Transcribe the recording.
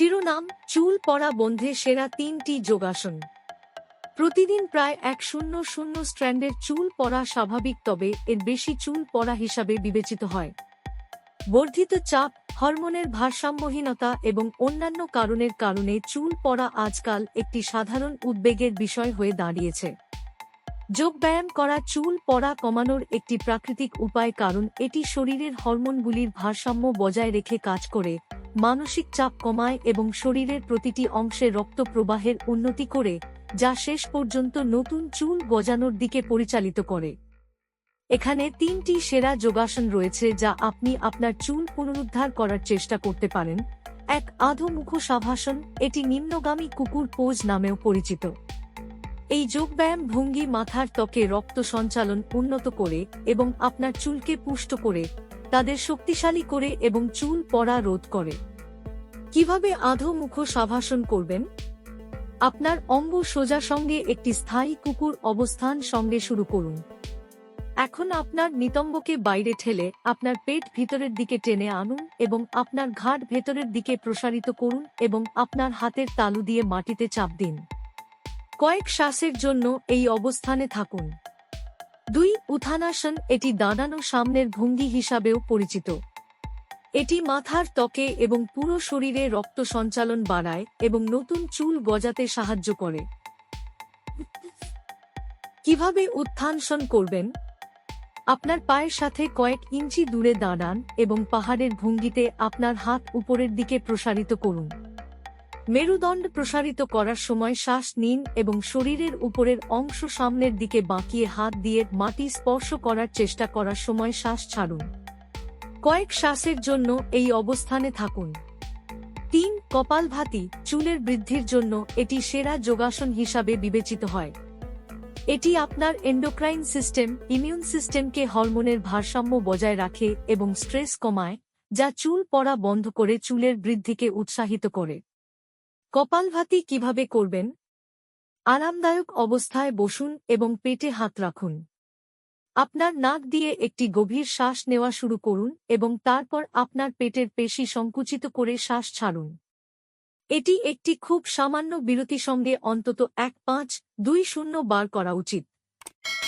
শিরোনাম, চুল পড়া বন্ধে সেরা তিনটি যোগাসন। প্রতিদিন প্রায় এক শূন্য শূন্য স্ট্র্যান্ডের চুল পড়া স্বাভাবিক, তবে এর বেশি চুল পড়া হিসাবে বিবেচিত হয়। বর্ধিত চাপ, হরমোনের ভারসাম্যহীনতা এবং অন্যান্য কারণের কারণে চুল পড়া আজকাল একটি সাধারণ উদ্বেগের বিষয় হয়ে দাঁড়িয়েছে। যোগব্যায়াম করা, চুল পড়া কমানোর একটি প্রাকৃতিক উপায়, কারণ এটি শরীরের হরমোনগুলির ভারসাম্য বজায় রেখে কাজ করে। মানসিক চাপ কমায় এবং শরীরের প্রতিটি অংশে রক্ত প্রবাহের উন্নতি করে, যা শেষ পর্যন্ত নতুন চুল গজানোর দিকে পরিচালিত করে। এখানে তিনটি সেরা যোগাসন রয়েছে যা আপনি আপনার চুল পুনরুদ্ধার করার চেষ্টা করতে পারেন। এক আধোমুখ সাভাসন এটি নিম্নগামী কুকুর পোজ নামেও পরিচিত। এই যোগব্যায়াম ভঙ্গি মাথার ত্বকে রক্ত সঞ্চালন উন্নত করে এবং আপনার চুলকে পুষ্ট করে, তাদের শক্তিশালী করে এবং চুল পড়া রোধ করে। কীভাবে আধোমুখ সাভাসন করবেন? আপনার অঙ্গ সোজা সঙ্গে একটি স্থায়ী কুকুর অবস্থান সঙ্গে শুরু করুন। এখন আপনার নিতম্বকে বাইরে ঠেলে আপনার পেট ভিতরের দিকে টেনে আনুন এবং আপনার ঘাট ভেতরের দিকে প্রসারিত করুন এবং আপনার হাতের তালু দিয়ে মাটিতে চাপ দিন। কয়েক শ্বাসের জন্য এই অবস্থানে থাকুন। দুই উত্থানাসন এটি দাঁড়ানো সামনের ভঙ্গি হিসাবেও পরিচিত। এটি মাথার ত্বকে এবং পুরো শরীরে রক্ত সঞ্চালন বাড়ায় এবং নতুন চুল গজাতে সাহায্য করে। কীভাবে উত্থানসন করবেন? আপনার পায়ের সাথে কয়েক ইঞ্চি দূরে দাঁড়ান এবং পাহাড়ের ভঙ্গিতে আপনার হাত উপরের দিকে প্রসারিত করুন। মেরুদণ্ড প্রসারিত করার সময় শ্বাস নিন এবং শরীরের উপরের অংশ সামনের দিকে বাঁকিয়ে হাত দিয়ে মাটি স্পর্শ করার চেষ্টা করার সময় শ্বাস ছাড়ুন। কয়েক শ্বাসের জন্য এই অবস্থানে থাকুন। তিন, কপালভাতি, চুলের বৃদ্ধির জন্য এটি সেরা যোগাসন হিসাবে বিবেচিত হয়। এটি আপনার এন্ডোক্রাইন সিস্টেম, ইমিউন সিস্টেমকে হরমোনের ভারসাম্য বজায় রাখে এবং স্ট্রেস কমায়, যা চুল পড়া বন্ধ করে চুলের বৃদ্ধিকে উৎসাহিত করে। কপালভাতি কীভাবে করবেন? আরামদায়ক অবস্থায় বসুন এবং পেটে হাত রাখুন। আপনার নাক দিয়ে একটি গভীর শ্বাস নেওয়া শুরু করুন এবং তারপর আপনার পেটের পেশি সংকুচিত করে শ্বাস ছাড়ুন। এটি একটি খুব সামান্য বিরতি সঙ্গে অন্তত এক পাঁচ দুই শূন্য বার করা উচিত।